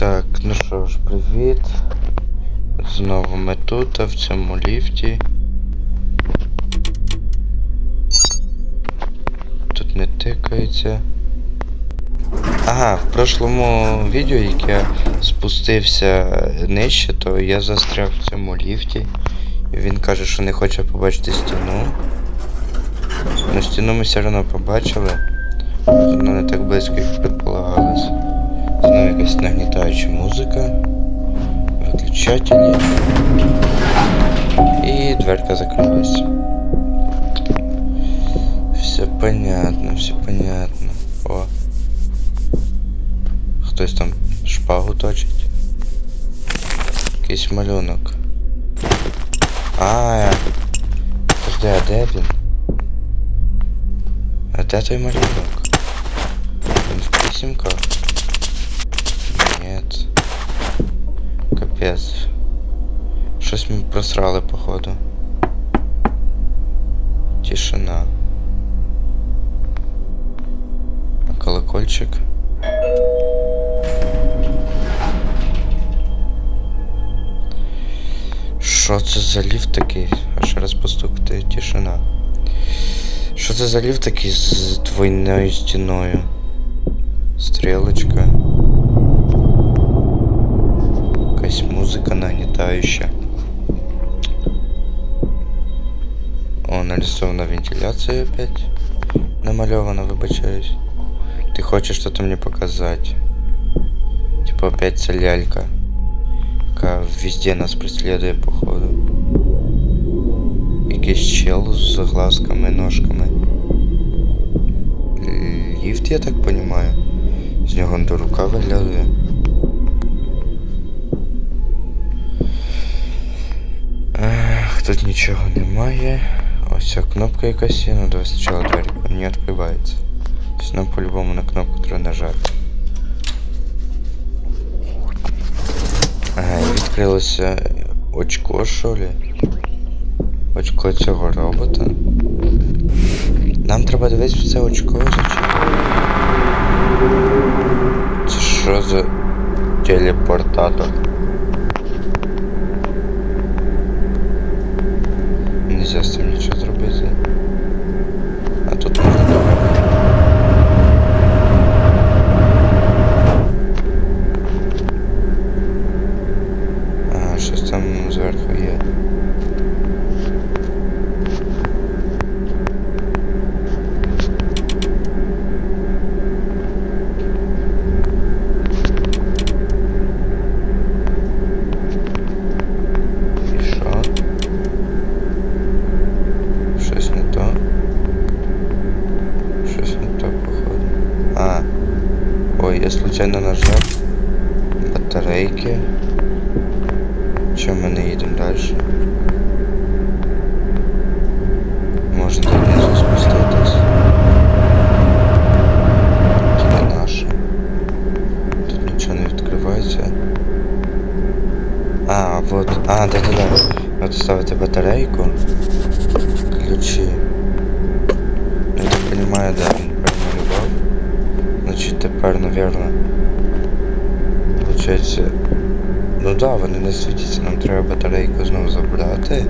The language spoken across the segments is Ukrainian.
Так, ну що ж, привіт. Знову ми тут, а в цьому ліфті. Тут не тикається. Ага, в прошлому відео, як я спустився нижче, то я застряг в цьому ліфті. І він каже, що не хоче побачити стіну. Ну стіну ми все одно побачили. Вона не так близько, як предполагалось. Знову якась нагнітаюча музика. Виключателі. І дверка закрилась. Все понятно, все понятно. О. Хтось там шпагу точить. Якийсь малюнок. А, подожди, а де він? А де той малюнок? Він в писемках? Капец. Щось ми просрали, походу. Тишина. Колокольчик? Що це за ліфт такий? А ще раз постукати, тишина. Що це за ліфт такий з двойною стіною? Стрелочка. Якась музика нагнітаюча. О, нарисована вентиляция опять. Намалевано, вибачаюсь. Ты хочешь что-то мне показать? Типа опять ця лялька. Яка везде нас преследує, походу. Якийсь чел з глазками, ножками. Ліфт, я так понимаю. З нього до рука виглядає. Тут нічого немає. Ось ця кнопка якась є, ну давай спочатку двері не відкривається. Тобто нам по-любому на кнопку треба нажати. Ага, відкрилося очко, що ли? Очко цього робота. Нам треба дивитися це очко зачем? Це що за телепортатор? нажав батарейки. Що ми не їдемо далі? Можна донизу спуститись. Це не наше. Тут нічого не відкривається. А, вот. А, да-да-да. От ставити батарейку. Ключи. Я так понимаю, да, він промалював. Значить тепер, напевно. Получається. Ну да, вони не світяться, нам треба батарейку знову забрати.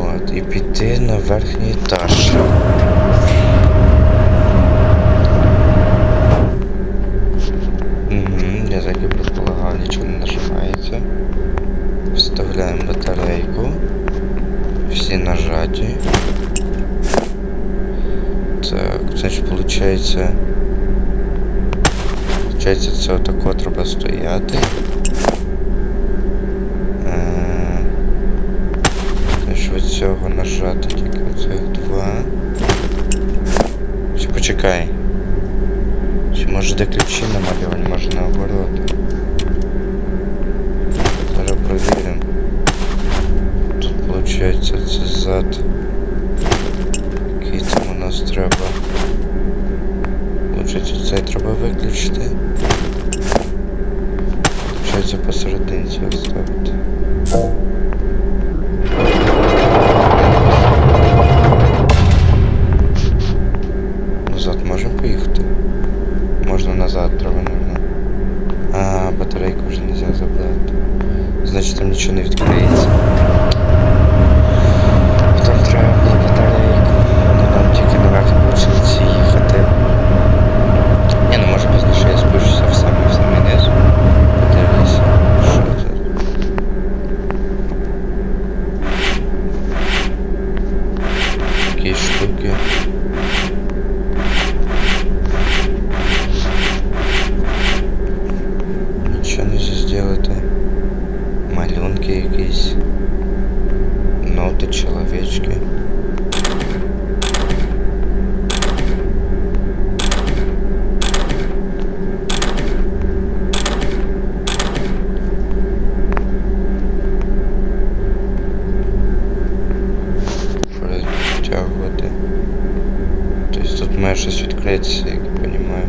От, і піти на верхній етаж. Угу, я так і предполагав, нічого не нажимається. Вставляємо батарейку. Всі нажаті. Так, значить получається. Получається це отако треба стояти. Е, Значить від нажати тільки оцих два. Чи почекай. Чи може де ключі намальовані, може наоборот. Зараз провіримо. Тут виходить це зад. Який там у нас треба. Получається цей треба виключити. Значить там нічого не відкриється. Там треба було батарейку. Ну нам тільки наверх вийшло їхати. Ні, ну може пізніше я спущуся в самий в самий низ. Подивлюся, що тут. Якісь штуки. Як я розумію.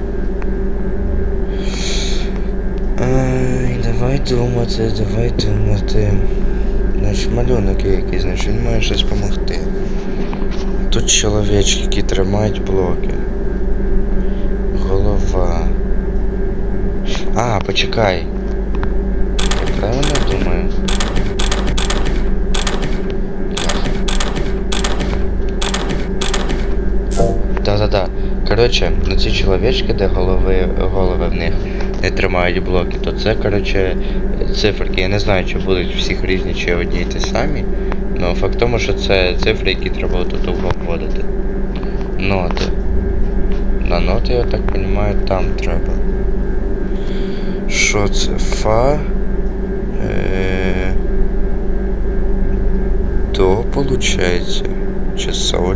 Ай, давай думати, давай думати. Значить, малюнок є якийсь, значить він має щось допомогти. Тут чоловічки, які тримають блоки. Голова. А, почекай. Правильно думаю? Да-да-да. Коротше, на ці чоловічки, де голови, голови в них не тримають блоки, то це, коротше, циферки. Я не знаю, чи будуть всіх різні, чи одні й ті самі. Ну, факт тому, що це цифри, які треба тут вводити. Ноти. На ноти, я так розумію, там треба. Що це? Фа. Е... До, получається. Чи соль?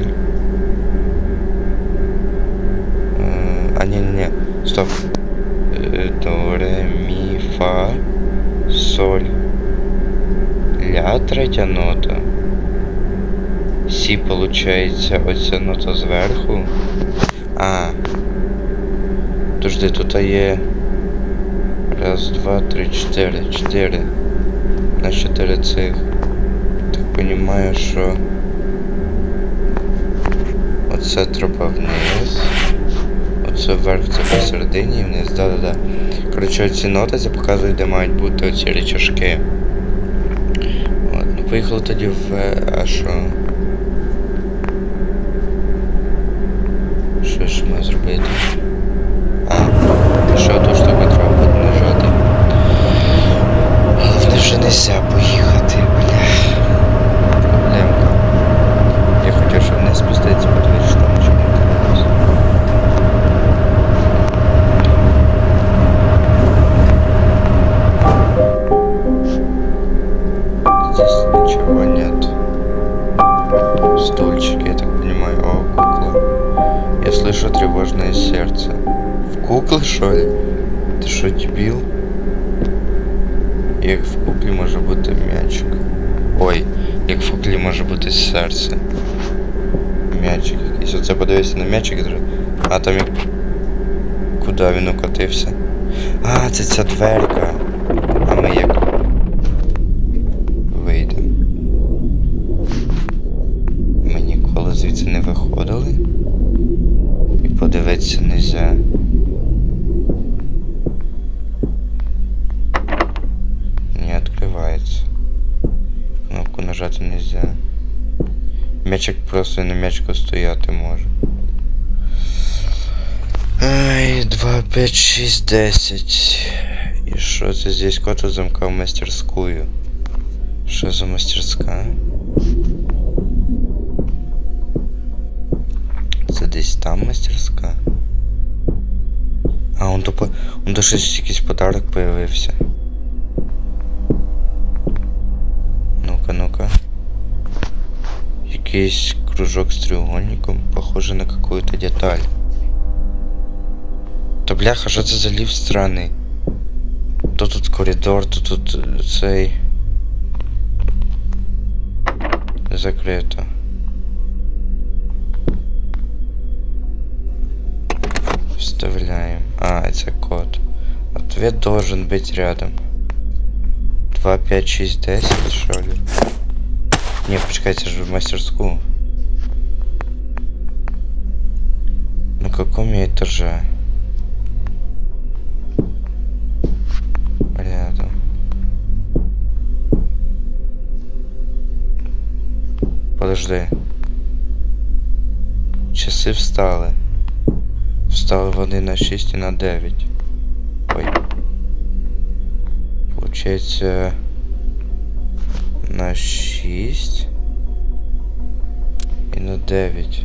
Е, А, ні, ні, Стоп. До, ре, мі, фа, соль. Ля третя нота. Сі, получається, оця нота зверху. А. Подожди, тут є. Раз, два, три, чотири. Чотири. На чотири цих. Так понімаю, що. Оце треба вниз. Оце вверх, це посередині і вниз, да-да-да. Коротше, оці ноти це показують, де мають бути оці речашки. От, ну поїхали тоді в. е, А що? Що ж має зробити? А, що ту штуку треба буде нажати. Головне вже нельзя поїхати, бля. Проблемка. Я хотів, щоб не спуститися, Як в куклі може бути м'ячик. Ой, як в куклі може бути серце. М'ячик якийсь. Оце подивися на м'ячик. А там як. Куди він укотився? А, це ця дверка. А ми як. Вийдемо. Ми ніколи звідси не виходили. І подивитися. Не Мячик просто на мячику стояти може. Ай, 2, 5, 6, 10. І що це здесь кот замка в мастерскую? Що за мастерська? Це десь там мастерська? А, он то по... Он то щось якийсь подарок появився. Якийсь кружок с треугольником, похоже на какую-то деталь. Та бляха, що це за ліфт? То тут коридор, то тут е, цей. Закрито. Вставляем. А, это код. Ответ должен быть рядом. 2, 5, 6, 10, что ли? Не, почекайте же в мастерскую. На каком я этаже? Рядом. Подожди. Часы встали. Встали воды на 6 и на 9. Ой. Получается на 6 и на 9.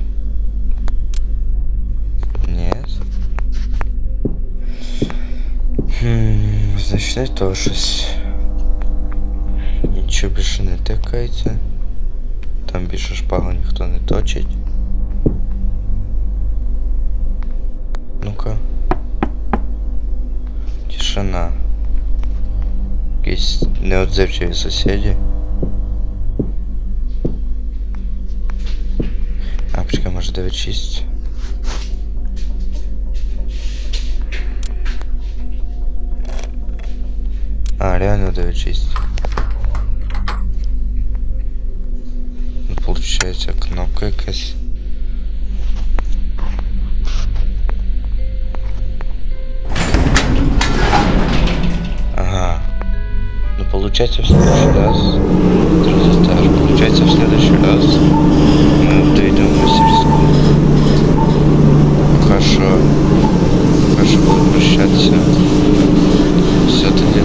Нет. Хм, значить, то щось. Нічого більше не тикається. Там більше шпагу никто не точить. Ну-ка. Тишина. Якісь неотзивчиві соседи може9-6. А, реально 9-6. Ну, получается кнопка якась. Ага. Ну получается в следующий раз. Получается в следующий раз мы доведем 8. можемо обращатися все-таки